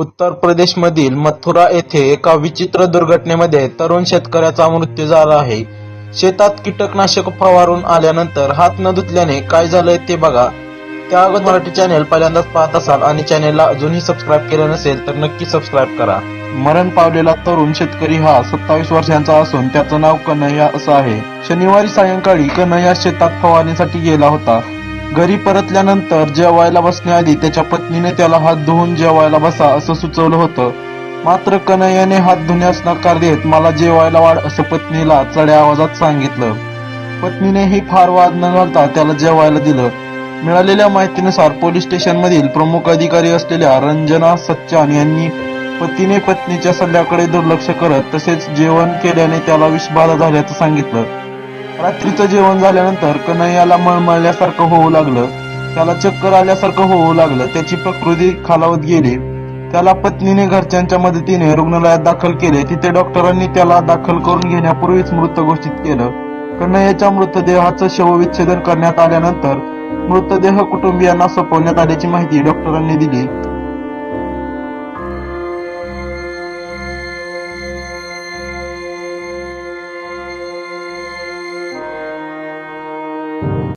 उत्तर प्रदेशमधील मथुरा येथे एका विचित्र दुर्घटनेमध्ये तरुण शेतकऱ्याचा मृत्यू झाला आहे. शेतात कीटकनाशक फवारून आल्यानंतर हात न धुतल्याने काय झालंय ते बघा. त्या अगोदर मराठी चॅनेल पहिल्यांदाच पाहत असाल आणि चॅनेलला अजूनही सबस्क्राईब केलं नसेल तर नक्की सबस्क्राईब करा. मरण पावलेला तरुण शेतकरी हा सत्तावीस वर्षांचा असून त्याचं नाव कन्हैया असं आहे. शनिवारी सायंकाळी कन्हैया शेतात फवारणीसाठी गेला होता. घरी परतल्यानंतर जेवायला बसण्याआधी त्याच्या पत्नीने त्याला हात धुवून जेवायला बसा असं सुचवलं होतं. मात्र कन्हैयाने हात धुण्यास नकार देत मला जेवायला वाढ असं पत्नीला चढ्या आवाजात सांगितलं. पत्नीनेही फार वाद न घालता त्याला जेवायला दिलं. मिळालेल्या माहितीनुसार पोलीस स्टेशन मधील प्रमुख अधिकारी असलेल्या रंजना सच्चान यांनी पतीने पत्नीच्या सल्ल्याकडे दुर्लक्ष करत तसेच जेवण केल्याने त्याला विषबाधा झाल्याचं सांगितलं. रात्रीचं जेवण झाल्यानंतर कन्हैयाला मळमळल्यासारखं होऊ लागलं. त्याला चक्कर आल्यासारखं होऊ लागलं. त्याची प्रकृती खालावत गेली. त्याला पत्नीने घरच्यांच्या मदतीने रुग्णालयात दाखल केले. तिथे डॉक्टरांनी त्याला दाखल करून घेण्यापूर्वीच मृत घोषित केलं. कन्हैयाच्या मृतदेहाचं शवविच्छेदन करण्यात आल्यानंतर मृतदेह कुटुंबियांना सोपवण्यात आल्याची माहिती डॉक्टरांनी दिली.